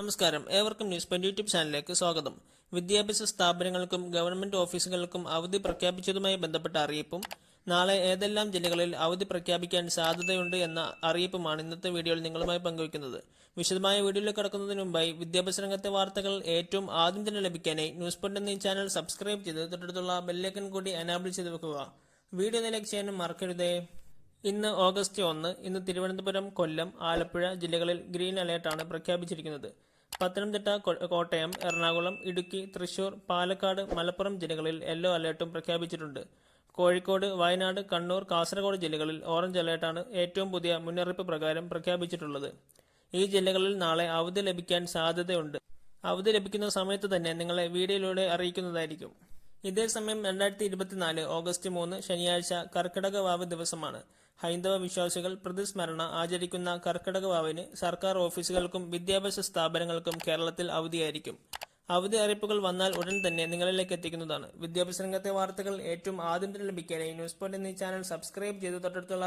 നമസ്കാരം. ഏവർക്കും news pen YouTube ചാനലിലേക്ക് സ്വാഗതം. വിദ്യാഭ്യാസ സ്ഥാപനങ്ങൾക്കും ഗവൺമെന്റ് ഓഫീസുകൾക്കും അവധി പ്രഖ്യാപിച്ചതുമായി ബന്ധപ്പെട്ട അറിയിപ്പും നാളെ ഏതെല്ലാം ജില്ലകളിൽ അവധി പ്രഖ്യാപിക്കാൻ സാധ്യതയുണ്ട് എന്ന അറിയിപ്പുമാണ് ഇന്നത്തെ വീഡിയോയിൽ നിങ്ങളുമായി പങ്കുവയ്ക്കുന്നത്. വിശദമായ വീഡിയോയിൽ കടക്കുന്നതിന് മുമ്പായി വിദ്യാഭ്യാസ രംഗത്തെ വാർത്തകൾ ഏറ്റവും ആദ്യം തന്നെ ലഭിക്കാനായി ന്യൂസ് പെൻഡ് എന്നീ ചാനൽ സബ്സ്ക്രൈബ് ചെയ്ത് തൊട്ടടുത്തുള്ള ബെല്ലൈക്കൻ കൂടി അനാബിൾ ചെയ്ത് വെക്കുക. വീഡിയോ ലൈക്ക് ചെയ്യാനും മറക്കരുതേ. ഇന്ന് ഓഗസ്റ്റ് ഒന്ന് ഇന്ന് തിരുവനന്തപുരം കൊല്ലം ആലപ്പുഴ ജില്ലകളിൽ ഗ്രീൻ അലേർട്ടാണ് പ്രഖ്യാപിച്ചിരിക്കുന്നത്. പത്തനംതിട്ട കോട്ടയം എറണാകുളം ഇടുക്കി തൃശൂർ പാലക്കാട് മലപ്പുറം ജില്ലകളിൽ യെല്ലോ അലേർട്ടും പ്രഖ്യാപിച്ചിട്ടുണ്ട്. കോഴിക്കോട് വയനാട് കണ്ണൂർ കാസർഗോഡ് ജില്ലകളിൽ ഓറഞ്ച് അലേർട്ടാണ് ഏറ്റവും പുതിയ മുന്നറിയിപ്പ് പ്രകാരം പ്രഖ്യാപിച്ചിട്ടുള്ളത്. ഈ ജില്ലകളിൽ നാളെ അവധി ലഭിക്കാൻ സാധ്യതയുണ്ട്. അവധി ലഭിക്കുന്ന സമയത്ത് തന്നെ നിങ്ങളെ വീഡിയോയിലൂടെ അറിയിക്കുന്നതായിരിക്കും. ഇതേസമയം രണ്ടായിരത്തി ഇരുപത്തിനാല് ഓഗസ്റ്റ് മൂന്ന് ശനിയാഴ്ച കർക്കിടക വാവ് ദിവസമാണ്. ഹൈന്ദവ വിശ്വാസികൾ പ്രതിസ്മരണ ആചരിക്കുന്ന കർക്കിടക വാവിന് സർക്കാർ ഓഫീസുകൾക്കും വിദ്യാഭ്യാസ സ്ഥാപനങ്ങൾക്കും കേരളത്തിൽ അവധിയായിരിക്കും. അവധി അറിയിപ്പുകൾ വന്നാൽ ഉടൻ തന്നെ നിങ്ങളിലേക്ക് എത്തിക്കുന്നതാണ്. വിദ്യാഭ്യാസ രംഗത്തെ വാർത്തകൾ ഏറ്റവും ആദ്യം തന്നെ ലഭിക്കാനായി ന്യൂസ് പോയിന്റ് എന്നീ ചാനൽ സബ്സ്ക്രൈബ് ചെയ്ത് തൊട്ടടുത്തുള്ള